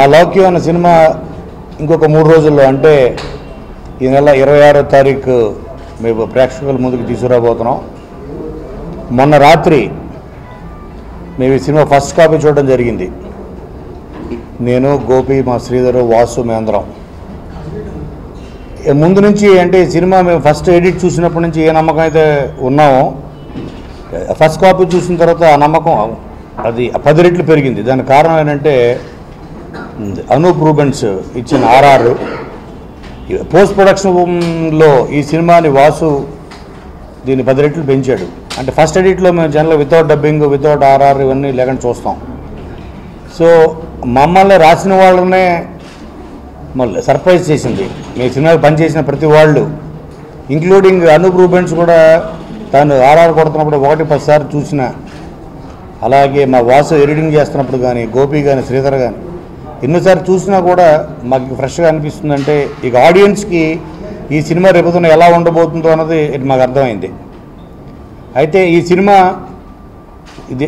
నా లౌక్యం అనే సినిమా ఇంకొక మూడు రోజుల్లో అంటే ఈ నెల ఇరవై ఆరో తారీఖు మేము ప్రేక్షకుల ముందుకు తీసుకురాబోతున్నాం. మొన్న రాత్రి మేము ఈ సినిమా ఫస్ట్ కాపీ చూడడం జరిగింది. నేను గోపి మా శ్రీధరు వాసు మేంద్రం ముందు నుంచి అంటే ఈ సినిమా మేము ఫస్ట్ ఎడిట్ చూసినప్పటి నుంచి ఏ నమ్మకం అయితే ఉన్నామో ఫస్ట్ కాపీ చూసిన తర్వాత ఆ నమ్మకం అది పది రెట్లు పెరిగింది. దానికి కారణం ఏంటంటే అనూప్ రూబెన్స్ ఇచ్చిన ఆర్ఆర్. పోస్ట్ ప్రొడక్షన్లో ఈ సినిమాని వాసు దీన్ని పది రెట్లు పెంచాడు. అంటే ఫస్ట్ ఎడిట్లో మేము general without dubbing without RR ఇవన్నీ లేకుండా చూస్తాం. సో మమ్మల్ని రాసిన వాళ్ళనే మళ్ళీ సర్ప్రైజ్ చేసింది. మీ సినిమాకి పనిచేసిన ప్రతి వాళ్ళు ఇంక్లూడింగ్ అనూప్ రూబెన్స్ కూడా తాను ఆర్ఆర్ కొడుతున్నప్పుడు ఒకటి పదిసార్లు చూసిన. అలాగే మా వాసు ఎడిటింగ్ చేస్తున్నప్పుడు కానీ గోపి కానీ శ్రీధర్ కానీ ఎన్నిసార్లు చూసినా కూడా మాకు ఫ్రెష్గా అనిపిస్తుందంటే ఇక ఆడియన్స్కి ఈ సినిమా రేపుతున్న ఎలా ఉండబోతుందో అన్నది ఇది మాకు అర్థమైంది. అయితే ఈ సినిమా ఇది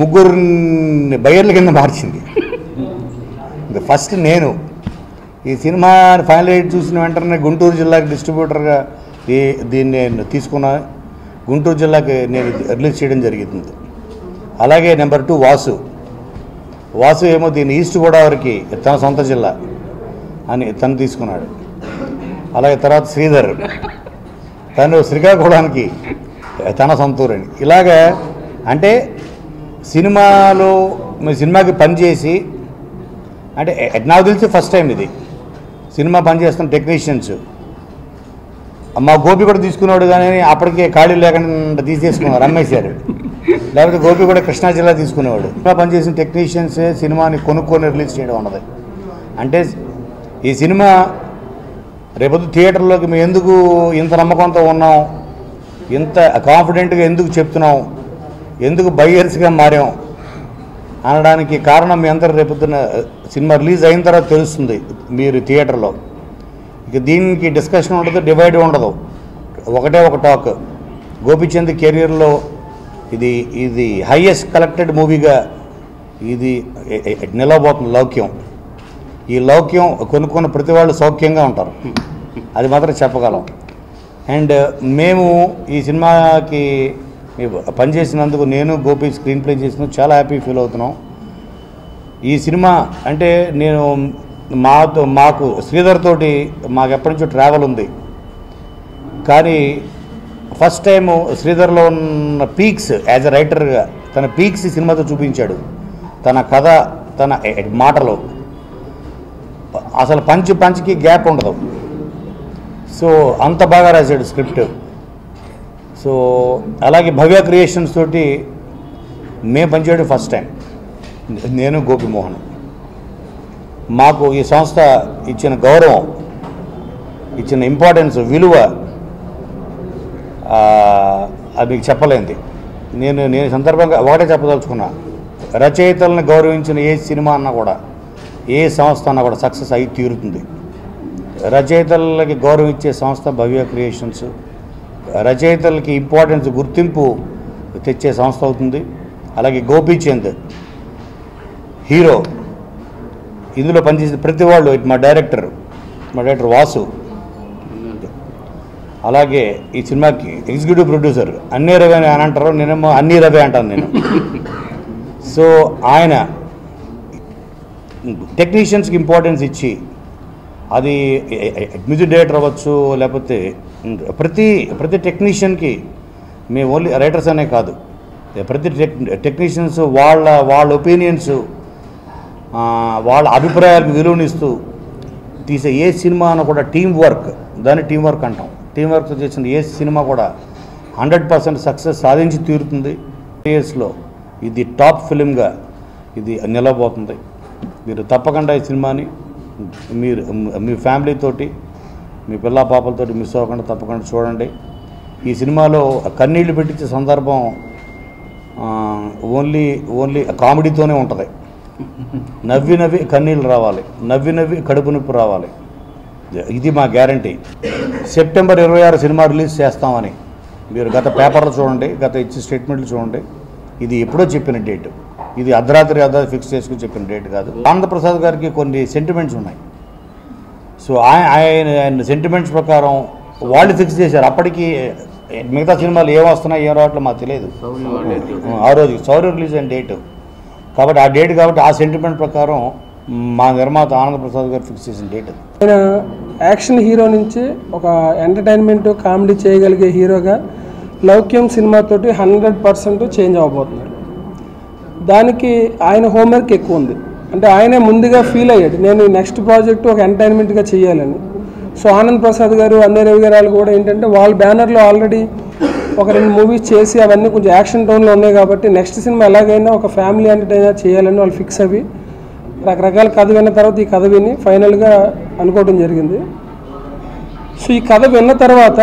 ముగ్గురిని బయర్ల కింద మార్చింది. ఫస్ట్ నేను. ఈ సినిమా ఫైనల్ ఎయిట్ చూసిన వెంటనే గుంటూరు జిల్లాకి డిస్ట్రిబ్యూటర్గా ఈ దీన్ని నేను తీసుకున్న. గుంటూరు జిల్లాకి నేను రిలీజ్ చేయడం జరుగుతుంది అలాగే నెంబర్ టూ వాసు. వాసు ఏమో దీన్ని ఈస్ట్ గోదావరికి తన సొంత జిల్లా అని తను తీసుకున్నాడు. అలాగే తర్వాత శ్రీధర్. తను శ్రీకాకుళానికి తన సొంతూరని. ఇలాగా అంటే సినిమాలో మీ సినిమాకి పనిచేసి అంటే నాకు తెలిసి ఫస్ట్ టైం ఇది. సినిమా పనిచేస్తున్న టెక్నీషియన్స్ మా గోపి కూడా తీసుకున్నాడు కానీ అప్పటికే ఖాళీ లేకుండా తీసేసుకున్నారు అమ్మేశారు. లేకపోతే గోపి కూడా కృష్ణా జిల్లా తీసుకునేవాడు. ఇట్లా పనిచేసిన టెక్నీషియన్స్ సినిమాని కొనుక్కొని రిలీజ్ చేయడం ఉన్నది అంటే ఈ సినిమా రేపొద్దు థియేటర్లోకి మేము ఎందుకు ఇంత నమ్మకంతో ఉన్నాం? ఇంత కాన్ఫిడెంట్గా ఎందుకు చెప్తున్నాం? ఎందుకు బయ్యర్స్గా మారాం? అనడానికి కారణం మీ అందరు రేపొద్దున సినిమా రిలీజ్ అయిన తర్వాత తెలుస్తుంది మీరు థియేటర్లో. ఇక దీనికి డిస్కషన్ ఉండదు డివైడ్ ఉండదు. ఒకటే ఒక టాక్. గోపిచంద్ కెరియర్లో ఇది ఇది హైయెస్ట్ కలెక్టెడ్ మూవీగా ఇది నిలవబోతున్న లౌక్యం. ఈ లౌక్యం కొనుక్కున్న ప్రతి వాళ్ళు సౌఖ్యంగా ఉంటారు. అది మాత్రం చెప్పగలం. అండ్ మేము ఈ సినిమాకి పనిచేసినందుకు నేను గోపి స్క్రీన్ ప్లే చేసినందుకు చాలా హ్యాపీ ఫీల్ అవుతున్నాం. ఈ సినిమా అంటే నేను మాతో మాకు శ్రీధర్ తోటి మాకు ఎప్పటి నుంచో ట్రావెల్ ఉంది. కానీ ఫస్ట్ టైము శ్రీధర్లో ఉన్న పీక్స్ యాజ్ ఎ రైటర్గా తన పీక్స్ ఈ సినిమాతో చూపించాడు. తన కథ తన మాటలు. అసలు పంచ్ పంచికి గ్యాప్ ఉండదు. సో అంత బాగా రాశాడు స్క్రిప్ట్. సో అలాగే భవ్య క్రియేషన్స్ తోటి మేము పనిచేయడం ఫస్ట్ టైం. నేను గోపిమోహన్. మాకు ఈ సంస్థ ఇచ్చిన గౌరవం ఇచ్చిన ఇంపార్టెన్స్ విలువ అది మీకు చెప్పలేంది. నేను నేను సందర్భంగా ఒకటే చెప్పదలుచుకున్నా. రచయితలను గౌరవించిన ఏ సినిమా అన్నా కూడా ఏ సంస్థ అన్నా కూడా సక్సెస్ అయి తీరుతుంది. రచయితలకి గౌరవం ఇచ్చే సంస్థ భవ్య క్రియేషన్స్. రచయితలకి ఇంపార్టెన్స్ గుర్తింపు తెచ్చే సంస్థ అవుతుంది. అలాగే గోపీచంద్ హీరో. ఇందులో పనిచేసిన ప్రతి వాళ్ళు ఇటు మా డైరెక్టర్ మా డైరెక్టర్ వాసు అలాగే ఈ సినిమాకి ఎగ్జిక్యూటివ్ ప్రొడ్యూసర్ అన్నీ రవి అని అంటారు నేనేమో అన్నీ రవి అంటాను నేను. సో ఆయన టెక్నీషియన్స్కి ఇంపార్టెన్స్ ఇచ్చి అది మ్యూజిక్ డైరెక్టర్ అవ్వచ్చు లేకపోతే ప్రతి ప్రతి టెక్నీషియన్కి మేము ఓన్లీ రైటర్స్ అనే కాదు. ప్రతి టెక్ టెక్నీషియన్స్ వాళ్ళ వాళ్ళ ఒపీనియన్స్ వాళ్ళ అభిప్రాయాలకు విలువనిస్తూ తీసే ఏ సినిమా అన్న కూడా టీం వర్క్ దాన్ని టీం వర్క్ అంటాం. టీం వర్క్ చేసిన ఏ సినిమా కూడా హండ్రెడ్ పర్సెంట్ సక్సెస్ సాధించి తీరుతుంది. ఇయర్స్లో ఇది టాప్ ఫిలింగా ఇది నిలబోతుంది మీరు తప్పకుండా ఈ సినిమాని మీరు మీ ఫ్యామిలీతోటి మీ పిల్ల పాపలతోటి మిస్ అవ్వకుండా తప్పకుండా చూడండి. ఈ సినిమాలో కన్నీళ్ళు పెట్టించే సందర్భం ఓన్లీ ఓన్లీ కామెడీతోనే ఉంటుంది. నవ్వి నవ్వి కన్నీళ్ళు రావాలి. నవ్వి నవ్వి కడుపు నొప్పి రావాలి. ఇది మా గ్యారంటీ సెప్టెంబర్ ఇరవై ఆరు సినిమా రిలీజ్ చేస్తామని. మీరు గత పేపర్లు చూడండి గత ఇచ్చిన స్టేట్మెంట్లు చూడండి. ఇది ఎప్పుడో చెప్పిన డేట్ ఇది అర్ధరాత్రి అర్ధరాత్రి ఫిక్స్ చేసుకుని చెప్పిన డేట్ కాదు. ఆనందప్రసాద్ గారికి కొన్ని సెంటిమెంట్స్ ఉన్నాయి. సో ఆయన ఆయన ఆయన సెంటిమెంట్స్ ప్రకారం వాళ్ళు ఫిక్స్ చేశారు. అప్పటికి మిగతా సినిమాలు ఏం వస్తున్నాయి ఏం రావట్లేదు మాకు తెలియదు. ఆ రోజు సౌర్య రిలీజ్ అయిన డేట్ కాబట్టి ఆ డేట్ కాబట్టి ఆ సెంటిమెంట్ ప్రకారం మా నిర్మాత ఆనందప్రసాద్ గారు ఫిక్స్ చేసిన డేట్ అది. ఆయన యాక్షన్ హీరో నుంచి ఒక ఎంటర్టైన్మెంట్ కామెడీ చేయగలిగే హీరోగా లౌక్యం సినిమాతోటి హండ్రెడ్ పర్సెంట్ చేంజ్ అవ్వబోతున్నారు దానికి ఆయన హోంవర్క్ ఎక్కువ ఉంది. అంటే ఆయనే ముందుగా ఫీల్ అయ్యాడు. నేను నెక్స్ట్ ప్రాజెక్ట్ ఒక ఎంటర్టైన్మెంట్గా చేయాలని. సో ఆనంద్ ప్రసాద్ గారు అన్నయ్య రవి గారు వాళ్ళు కూడా ఏంటంటే వాళ్ళ బ్యానర్లో ఆల్రెడీ ఒక రెండు మూవీస్ చేసి అవన్నీ కొంచెం యాక్షన్ టోన్లో ఉన్నాయి కాబట్టి నెక్స్ట్ సినిమా ఎలాగైనా ఒక ఫ్యామిలీ ఎంటర్టైనర్ చేయాలని వాళ్ళు ఫిక్స్ అవి రకరకాల కథ విన్న తర్వాత ఈ కథ విని ఫైనల్గా అనుకోవడం జరిగింది. సో ఈ కథ విన్న తర్వాత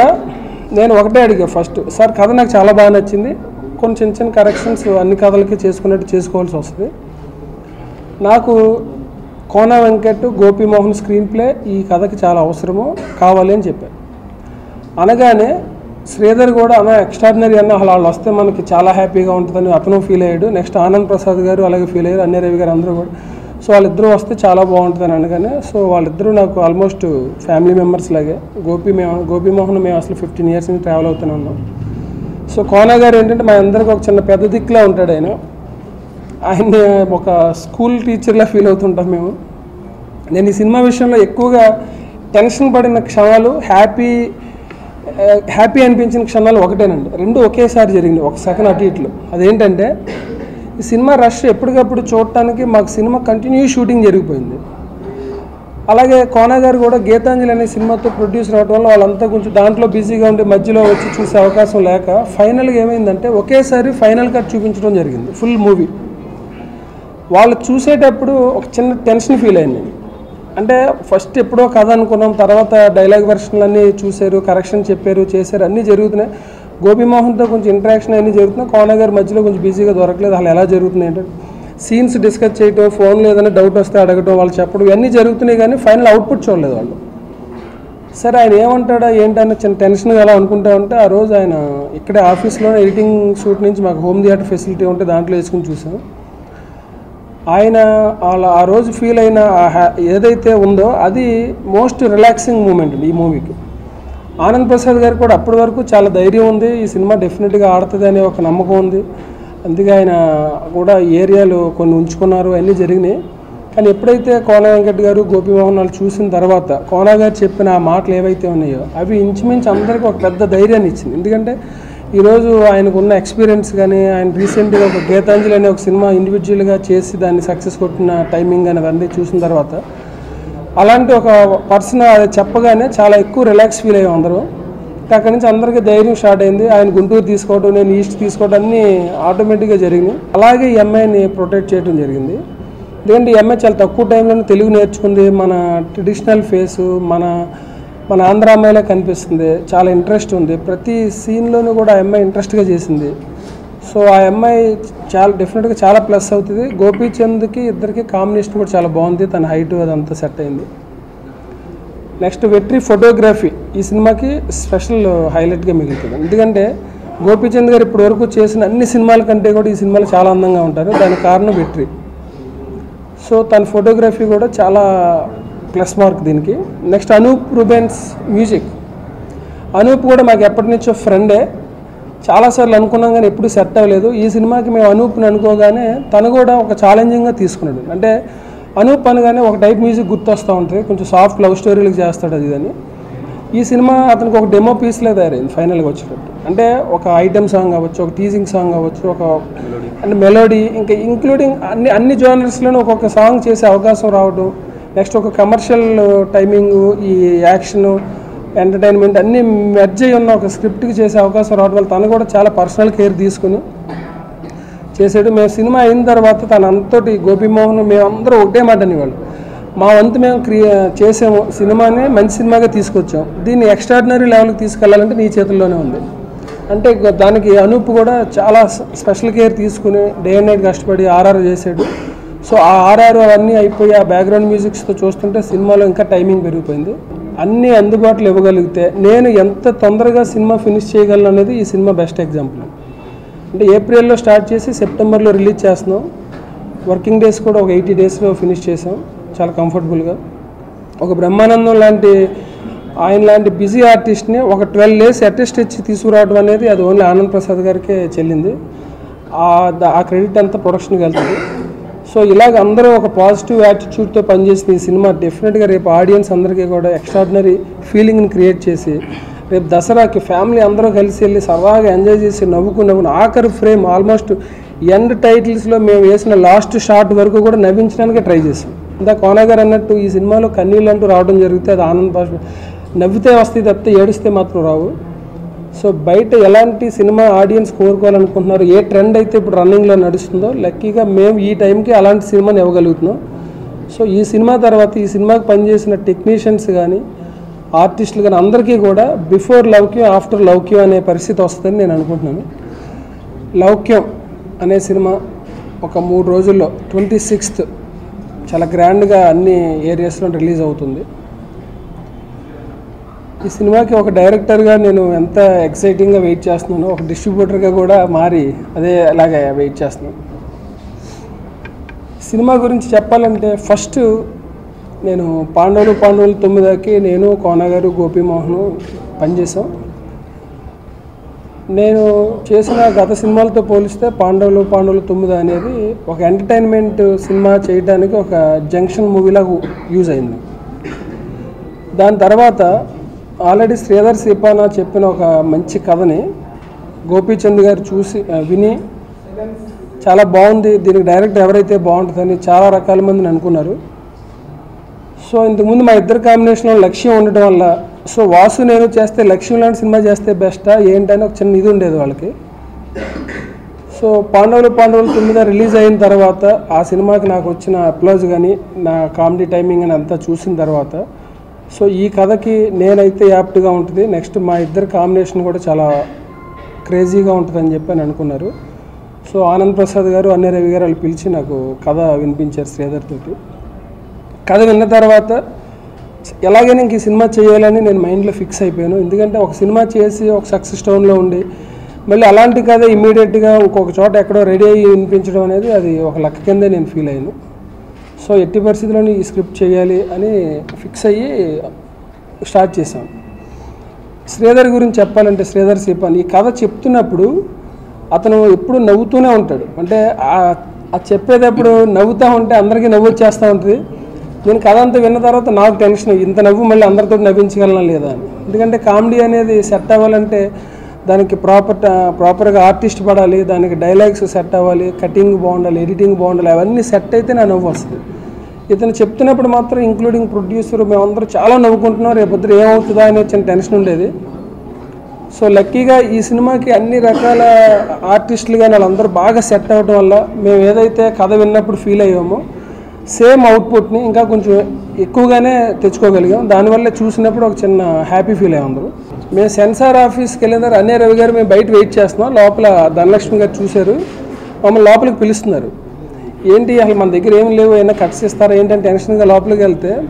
నేను ఒకటే అడిగా ఫస్ట్ సార్ కథ నాకు చాలా బాగా నచ్చింది. కొన్ని చిన్న చిన్న కరెక్షన్స్ అన్ని కథలకి చేసుకున్నట్టు చేసుకోవాల్సి వస్తుంది. నాకు కోన వెంకట్ గోపీమోహన్ స్క్రీన్ ప్లే ఈ కథకి చాలా అవసరము కావాలి అని చెప్పారు అనగానే శ్రీధర్ కూడా అన్న ఎక్స్ట్రాడినరీ అన్న అలా వాళ్ళు వస్తే మనకి చాలా హ్యాపీగా ఉంటుందని అతను ఫీల్ అయ్యాడు. నెక్స్ట్ ఆనంద్ ప్రసాద్ గారు అలాగే ఫీల్ అయ్యారు. అన్నయ్య రవి గారు అందరూ కూడా. సో వాళ్ళిద్దరూ వస్తే చాలా బాగుంటుందని అనగానే సో వాళ్ళిద్దరూ నాకు ఆల్మోస్ట్ ఫ్యామిలీ మెంబర్స్ లాగే. గోపి మేము గోపీమోహన్ మేము అసలు ఫిఫ్టీన్ ఇయర్స్ నుంచి ట్రావెల్ అవుతూనే ఉన్నాం. సో కోనా గారు ఏంటంటే మా అందరికి ఒక చిన్న పెద్ద దిక్కులా ఉంటాడు ఆయన. ఆయన ఒక స్కూల్ టీచర్లా ఫీల్ అవుతుంటాం మేము. నేను ఈ సినిమా విషయంలో ఎక్కువగా టెన్షన్ పడిన క్షణాలు హ్యాపీ హ్యాపీ eh, అనిపించిన క్షణాలు ఒకటేనండి. రెండు ఒకేసారి జరిగింది ఒక సెకండ్ అటు ఇట్లు అదేంటంటే ఈ సినిమా రష్ ఎప్పటికప్పుడు చూడటానికి మాకు సినిమా కంటిన్యూ షూటింగ్ జరిగిపోయింది. అలాగే కోనా గారు కూడా గీతాంజలి అనే సినిమాతో ప్రొడ్యూస్ అవడం వల్ల వాళ్ళంతా కొంచెం దాంట్లో బిజీగా ఉండి మధ్యలో వచ్చి చూసే అవకాశం లేక ఫైనల్గా ఏమైందంటే ఒకేసారి ఫైనల్ కట్ చూపించడం జరిగింది ఫుల్ మూవీ. వాళ్ళు చూసేటప్పుడు ఒక చిన్న టెన్షన్ ఫీల్ అయింది అంటే ఫస్ట్ ఎప్పుడో కథ అనుకున్నాం తర్వాత డైలాగ్ వెర్షన్లు అన్నీ చూశారు కరెక్షన్ చెప్పారు చేశారు అన్నీ జరుగుతున్నాయి. గోపిమోహన్తో కొంచెం ఇంటరాక్షన్ అన్నీ జరుగుతున్నాయి కానగారి మధ్యలో కొంచెం బిజీగా దొరకలేదు. అసలు ఎలా జరుగుతున్నాయి అంటే సీన్స్ డిస్కస్ చేయటం ఫోన్లో ఏదైనా డౌట్ వస్తే అడగటం వాళ్ళు చెప్పడం ఇవన్నీ జరుగుతున్నాయి కానీ ఫైనల్ అవుట్పుట్ చూడలేదు వాళ్ళు. సరే ఆయన ఏమంటాడా ఏంటన్న చిన్న టెన్షన్గా అలా అనుకుంటా ఉంటే ఆ రోజు ఆయన ఇక్కడే ఆఫీస్లో ఎడిటింగ్ షూట్ నుంచి మాకు హోమ్ థియేటర్ ఫెసిలిటీ ఉంటే దాంట్లో వేసుకుని చూసాం. ఆయన వాళ్ళ ఆ రోజు ఫీల్ అయిన ఆ హ్యా- ఏదైతే ఉందో అది మోస్ట్ రిలాక్సింగ్ మూమెంట్ ఈ మూవీకి ఆనంద్ ప్రసాద్ గారు కూడా అప్పటి వరకు చాలా ధైర్యం ఉంది. ఈ సినిమా డెఫినెట్గా ఆడుతుంది అనే ఒక నమ్మకం ఉంది. అందుకే ఆయన కూడా ఏరియాలు ఏరియాలో కొన్ని ఉంచుకున్నారు అన్నీ జరిగినాయి. కానీ ఎప్పుడైతే కోన వెంకట్ గారు గోపిమోహన్ వాళ్ళు చూసిన తర్వాత కోన గారు చెప్పిన ఆ మాటలు ఏవైతే ఉన్నాయో అవి ఇంచుమించు అందరికీ ఒక పెద్ద ధైర్యాన్ని ఇచ్చింది. ఎందుకంటే ఈరోజు ఆయనకు ఉన్న ఎక్స్పీరియన్స్ కానీ ఆయన రీసెంట్గా ఒక గీతాంజలి అనే ఒక సినిమా ఇండివిజువల్గా చేసి దాన్ని సక్సెస్ కొట్టిన టైమింగ్ అని అవన్నీ చూసిన తర్వాత అలాంటి ఒక పర్సన్ అది చెప్పగానే చాలా ఎక్కువ రిలాక్స్ ఫీల్ అయ్యాం అందరూ. అక్కడి నుంచి అందరికీ ధైర్యం స్టార్ట్ అయింది. ఆయన గుంటూరు తీసుకోవడం నేను ఈస్ట్ తీసుకోవడం అన్నీ ఆటోమేటిక్గా జరిగినాయి. అలాగే ఈ అమ్మాయిని ప్రొటెక్ట్ చేయడం జరిగింది. ఎందుకంటే ఈ అమ్మాయి చాలా తక్కువ టైంలోనే తెలుగు నేర్చుకుంది. మన ట్రెడిషనల్ ఫేసు మన మన ఆంధ్ర అమ్మాయిలా కనిపిస్తుంది. చాలా ఇంట్రెస్ట్ ఉంది. ప్రతి సీన్లోనూ కూడా ఆ అమ్మాయి ఇంట్రెస్ట్గా చేసింది. సో ఆ అమ్మాయి చాలా డెఫినెట్గా చాలా ప్లస్ అవుతుంది. గోపీచంద్కి ఇద్దరికి కాంబినేషన్ కూడా చాలా బాగుంది. తన హైట్ అదంతా సెట్ అయింది. నెక్స్ట్ వెట్రీ ఫోటోగ్రఫీ ఈ సినిమాకి స్పెషల్ హైలైట్గా మిగులుతుంది. ఎందుకంటే గోపీచంద్ గారు ఇప్పటి వరకు చేసిన అన్ని సినిమాల కంటే కూడా ఈ సినిమాలు చాలా అందంగా ఉంటారు. దానికి కారణం వెట్రీ. సో తన ఫోటోగ్రఫీ కూడా చాలా ప్లస్ మార్క్ దీనికి. Next Anup Rubens music Anup కూడా మాకు ఎప్పటి నుంచో ఫ్రెండే చాలాసార్లు అనుకున్నాం కానీ ఎప్పుడు సెట్ అవ్వలేదు. ఈ సినిమాకి మేము అనూప్ని అనుకోగానే తను కూడా ఒక ఛాలెంజింగ్గా తీసుకున్నాడు. అంటే అనూప్ అనగానే ఒక టైప్ మ్యూజిక్ గుర్తొస్తూ ఉంటుంది. కొంచెం సాఫ్ట్ లవ్ స్టోరీలకు చేస్తాడు అది అని ఈ సినిమా అతనికి ఒక డెమో పీస్లే తయారైంది ఫైనల్గా వచ్చేటట్టు అంటే ఒక ఐటమ్ సాంగ్ అవ్వచ్చు ఒక టీజింగ్ సాంగ్ అవ్వచ్చు ఒక అంటే మెలోడీ ఇంకా ఇంక్లూడింగ్ అన్ని అన్ని జోనర్స్లోనూ ఒక్కొక్క సాంగ్ చేసే అవకాశం రావడం నెక్స్ట్ ఒక కమర్షియల్ టైమింగ్ ఈ యాక్షను ఎంటర్టైన్మెంట్ అన్నీ మెర్జ్ అయి ఉన్న ఒక స్క్రిప్ట్కి చేసే అవకాశం రావడం వల్ల తను కూడా చాలా పర్సనల్ కేర్ తీసుకుని చేసాడు. మేము సినిమా అయిన తర్వాత తన అంతటి గోపిమోహన్ మేమందరూ ఒకటే మాట అనేవాళ్ళు. మా వంతు మేము క్రియే చేసాము సినిమాని మంచి సినిమాగా తీసుకొచ్చాం. దీన్ని ఎక్స్ట్రాడినరీ లెవెల్కి తీసుకెళ్ళాలంటే నీ చేతుల్లోనే ఉంది. అంటే దానికి అనూప్ కూడా చాలా స్పెషల్ కేర్ తీసుకుని డే అండ్ నైట్ కష్టపడి ఆర్ఆర్ చేశాడు సో ఆ ఆర్ఆర్ అవన్నీ అయిపోయి ఆ బ్యాక్గ్రౌండ్ మ్యూజిక్స్తో చూస్తుంటే సినిమాలో ఇంకా టైమింగ్ పెరిగిపోయింది. అన్నీ అందుబాటులో ఇవ్వగలిగితే నేను ఎంత తొందరగా సినిమా ఫినిష్ చేయగలను అనేది ఈ సినిమా బెస్ట్ ఎగ్జాంపుల్. అంటే ఏప్రిల్లో స్టార్ట్ చేసి సెప్టెంబర్లో రిలీజ్ చేస్తున్నాం. వర్కింగ్ డేస్ కూడా ఒక ఎయిటీ డేస్లో ఫినిష్ చేసాం చాలా కంఫర్టబుల్గా. ఒక బ్రహ్మానందం లాంటి ఆయన లాంటి బిజీ ఆర్టిస్ట్ని ఒక ట్వెల్వ్ డేస్ అటెస్ట్ ఇచ్చి తీసుకురావడం అనేది అది ఓన్లీ ఆనంద్ ప్రసాద్ గారికే చెల్లింది. ఆ ఆ క్రెడిట్ అంతా ప్రొడక్షన్కి వెళ్తుంది. సో ఇలాగ అందరూ ఒక పాజిటివ్ యాటిట్యూడ్తో పనిచేసిన ఈ సినిమా డెఫినెట్గా రేపు ఆడియన్స్ అందరికీ కూడా ఎక్స్ట్రాడినరీ ఫీలింగ్ని క్రియేట్ చేసి రేపు దసరాకి ఫ్యామిలీ అందరూ కలిసి వెళ్ళి సరదాగా ఎంజాయ్ చేసి నవ్వుకుని నవ్వుకుని ఆఖరి ఫ్రేమ్ ఆల్మోస్ట్ ఎండ్ టైటిల్స్లో మేము వేసిన లాస్ట్ షాట్ వరకు కూడా నవ్వించడానికి ట్రై చేసాం. ఇందా కోనా అన్నట్టు ఈ సినిమాలో కన్నీళ్ళు అంటూ రావడం జరిగితే అది ఆనంద భాష. నవ్వితే వస్తాయి తప్పితే ఏడిస్తే మాత్రం రావు. సో బయట ఎలాంటి సినిమా ఆడియన్స్ కోరుకోవాలనుకుంటున్నారు? ఏ ట్రెండ్ అయితే ఇప్పుడు రన్నింగ్లో నడుస్తుందో లక్కీగా మేము ఈ టైంకి అలాంటి సినిమాని ఇవ్వగలుగుతున్నాం. సో ఈ సినిమా తర్వాత ఈ సినిమాకి పనిచేసిన టెక్నీషియన్స్ కానీ ఆర్టిస్టులు కానీ అందరికీ కూడా బిఫోర్ లవక్యం ఆఫ్టర్ లౌక్యం అనే పరిస్థితి వస్తుందని నేను అనుకుంటున్నాను. లౌక్యం అనే సినిమా ఒక మూడు రోజుల్లో ట్వంటీ సిక్స్త్ చాలా గ్రాండ్గా అన్ని ఏరియాస్లో రిలీజ్ అవుతుంది. ఈ సినిమాకి ఒక డైరెక్టర్గా నేను ఎంత ఎక్సైటింగ్గా వెయిట్ చేస్తున్నానో ఒక డిస్ట్రిబ్యూటర్గా కూడా మారి అదే అలాగే వెయిట్ చేస్తున్నాను. సినిమా గురించి చెప్పాలంటే ఫస్ట్ నేను పాండవులు పాండవులు తొమ్మిదికి నేను కోనగారు గోపీమోహన్ పనిచేసాం నేను చేసిన గత సినిమాలతో పోలిస్తే పాండవులు పాండవులు తొమ్మిది అనేది ఒక ఎంటర్టైన్మెంట్ సినిమా చేయడానికి ఒక జంక్షన్ మూవీలాగా యూజ్ అయింది. దాని తర్వాత ఆల్రెడీ శ్రీధర్ సిపానా చెప్పిన ఒక మంచి కథని గోపీచంద్ గారు చూసి విని చాలా బాగుంది. దీనికి డైరెక్ట్ ఎవరైతే బాగుంటుందని చాలా రకాల మందిని అనుకున్నారు. సో ఇంతకుముందు మా ఇద్దరు కాంబినేషన్లో లక్ష్యం ఉండటం వల్ల సో వాసు నేను చేస్తే లక్ష్యం లాంటి సినిమా చేస్తే బెస్టా ఏంటని ఒక చిన్న ఇది ఉండేది వాళ్ళకి. సో పాండవులు పాండవులు తొమ్మిది రిలీజ్ అయిన తర్వాత ఆ సినిమాకి నాకు వచ్చిన అప్లోజ్ కానీ నా కామెడీ టైమింగ్ అని అంతా చూసిన తర్వాత సో ఈ కథకి నేనైతే యాప్ట్గా ఉంటుంది. నెక్స్ట్ మా ఇద్దరు కాంబినేషన్ కూడా చాలా క్రేజీగా ఉంటుందని చెప్పి అని అనుకున్నారు. సో ఆనంద్ ప్రసాద్ గారు అన్ని రవి గారు వాళ్ళు పిలిచి నాకు కథ వినిపించారు శ్రీధర్ తోటి. కథ విన్న తర్వాత ఎలాగైనా ఇంక ఈ సినిమా చేయాలని నేను మైండ్లో ఫిక్స్ అయిపోయాను. ఎందుకంటే ఒక సినిమా చేసి ఒక సక్సెస్ టౌన్లో ఉండి మళ్ళీ అలాంటి కథ ఇమ్మీడియట్గా ఒక్కొక్క చోట ఎక్కడో రెడీ అయ్యి వినిపించడం అనేది అది ఒక లక్క కిందే నేను ఫీల్ అయ్యాను. సో ఎట్టి పరిస్థితుల్లోని ఈ స్క్రిప్ట్ చేయాలి అని ఫిక్స్ అయ్యి స్టార్ట్ చేశాం. శ్రీధర్ గురించి చెప్పాలంటే శ్రీధర్ సిపాన్ ఈ కథ చెప్తున్నప్పుడు అతను ఎప్పుడు నవ్వుతూనే ఉంటాడు. అంటే ఆ- చెప్పేటప్పుడు నవ్వుతూ ఉంటే అందరికీ నవ్వు వచ్చేస్తూ ఉంటుంది. నేను కథ అంతా విన్న తర్వాత నాకు టెన్షన్ ఇంత నవ్వు మళ్ళీ అందరితో నవ్వించగలనా లేదా అని. ఎందుకంటే కామెడీ అనేది సెట్ అవ్వాలంటే దానికి ప్రాపర్ ప్రాపర్గా ఆర్టిస్ట్ పడాలి దానికి డైలాగ్స్ సెట్ అవ్వాలి కటింగ్ బాగుండాలి ఎడిటింగ్ బాగుండాలి అవన్నీ సెట్ అయితే నా నవ్వు వస్తుంది. ఇతను చెప్తున్నప్పుడు మాత్రం ఇంక్లూడింగ్ ప్రొడ్యూసర్ మేమందరం చాలా నవ్వుకుంటున్నాం రేపొద్దు ఏమవుతుందా అనే చిన్న టెన్షన్ ఉండేది. సో లక్కీగా ఈ సినిమాకి అన్ని రకాల ఆర్టిస్టులు కానీ వాళ్ళందరూ బాగా సెట్ అవ్వడం వల్ల మేము ఏదైతే కథ విన్నప్పుడు ఫీల్ అయ్యామో సేమ్ అవుట్పుట్ని ఇంకా కొంచెం ఎక్కువగానే తెచ్చుకోగలిగాం. దానివల్ల చూసినప్పుడు ఒక చిన్న హ్యాపీ ఫీల్ అయ్యాం అందరూ. మేము సెన్సార్ ఆఫీస్కి వెళ్ళిన అన్నయ్య రవి గారు మేము బయట వెయిట్ చేస్తున్నాం. లోపల ధనలక్ష్మి గారు చూశారు. మమ్మల్ని లోపలికి పిలుస్తున్నారు. ఏంటి అసలు మన దగ్గర ఏం లేవు? ఏమైనా కట్స్ ఇస్తారా? ఏంటని టెన్షన్గా లోపలికి వెళ్తే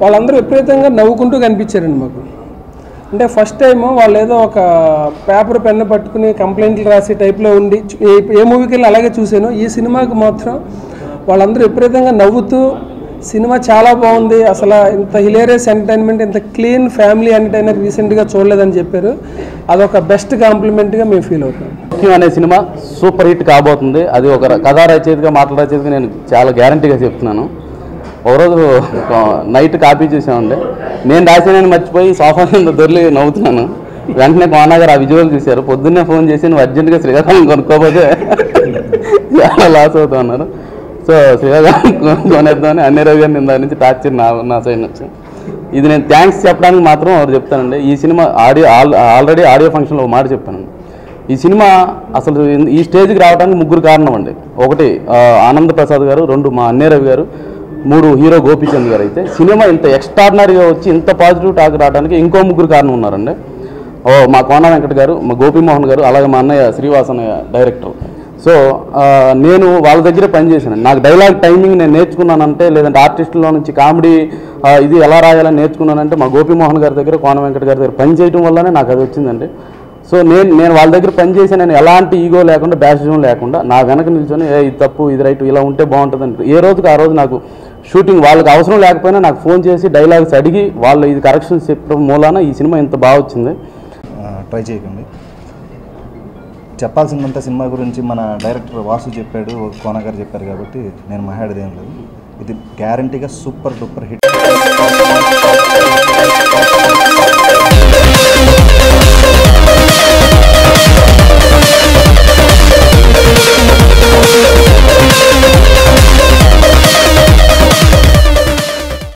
వాళ్ళందరూ విపరీతంగా నవ్వుకుంటూ కనిపించారండి మాకు. అంటే ఫస్ట్ టైం వాళ్ళు ఏదో ఒక పేపర్ పెన్ను పట్టుకుని కంప్లైంట్లు రాసే టైప్లో ఉండి ఏ- ఏ మూవీకి వెళ్ళి అలాగే చూశాను. ఈ సినిమాకి మాత్రం వాళ్ళందరూ విపరీతంగా నవ్వుతూ సినిమా చాలా బాగుంది. అసలు ఇంత హిలేరియస్ ఎంటర్టైన్మెంట్ ఇంత క్లీన్ ఫ్యామిలీ ఎంటర్టైనర్ రీసెంట్గా చూడలేదని చెప్పారు. అదొక బెస్ట్ కాంప్లిమెంట్గా మేము ఫీల్ అవుతాం. ముఖ్యం అనే సినిమా సూపర్ హిట్ కాబోతుంది. అది ఒక కథా రచయితగా మాటల రచయితగా నేను చాలా గ్యారంటీగా చెప్తున్నాను. ఒకరోజు నైట్ కాపీ చూసామండి నేను రాసానని మర్చిపోయి సోఫా మీద నవ్వుతున్నాను. వెంటనే కోనా ఆ విజువల్ చూశారు. పొద్దున్నే ఫోన్ చేసి నువ్వు అర్జెంటుగా శ్రీకాకుళం కొనుక్కోపోతే చాలా లాస్ అవుతా ఉన్నారు. సో శ్రీకాకుళం కొనేద్దామని అన్ని రవి గారిని దాని నుంచి టార్చర్ నా నా సైడ్ నుంచి. ఇది నేను థ్యాంక్స్ చెప్పడానికి మాత్రం వారు చెప్తానండి ఈ cinema audio all already audio ఫంక్షన్లో మాట చెప్పాను. ఈ సినిమా అసలు ఈ స్టేజ్కి రావడానికి ముగ్గురు కారణం అండి. ఒకటి ఆనంద్ ప్రసాద్ గారు రెండు మా అన్నేరవి గారు మూడు హీరో గోపీచంద్ గారు అయితే. సినిమా ఇంత ఎక్స్ట్రాడినరీగా వచ్చి ఇంత పాజిటివ్ టాక్ రావడానికి ఇంకో ముగ్గురు కారణం ఉన్నారండి. ఓ మా కోన వెంకట గారు మా గోపీమోహన్ గారు అలాగే మా అన్నయ్య శ్రీవాసన్ డైరెక్టర్ సో నేను వాళ్ళ దగ్గర పనిచేసాను నాకు డైలాగ్ టైమింగ్ నేను నేర్చుకున్నానంటే లేదంటే ఆర్టిస్టులో నుంచి కామెడీ ఇది ఎలా రాయాలని నేర్చుకున్నానంటే మా గోపీమోహన్ గారి దగ్గర కోన వెంకట గారి దగ్గర పని చేయడం వల్లనే నాకు అది వచ్చిందండి. సో నేను నేను వాళ్ళ దగ్గర పనిచేసి నేను ఎలాంటి ఈగో లేకుండా బ్యాసిజం లేకుండా నా వెనక నిల్చొని "ఏ, ఇది తప్పు ఇది రైట్ ఇలా ఉంటే బాగుంటుంది ఏ రోజుకి ఆ రోజు నాకు షూటింగ్ వాళ్ళకి అవసరం లేకపోయినా నాకు ఫోన్ చేసి డైలాగ్స్ అడిగి వాళ్ళు ఇది కరెక్షన్స్ చెప్పడం మూలాన ఈ సినిమా ఇంత బాగా వచ్చింది. ట్రై చేయకండి. చెప్పాల్సిందంతా సినిమా గురించి మన డైరెక్టర్ వాసు చెప్పాడు కోనగారు చెప్పారు కాబట్టి నేను మాట్లాడేది ఏం లేదు. ఇది గ్యారంటీగా సూపర్ డూపర్ హిట్.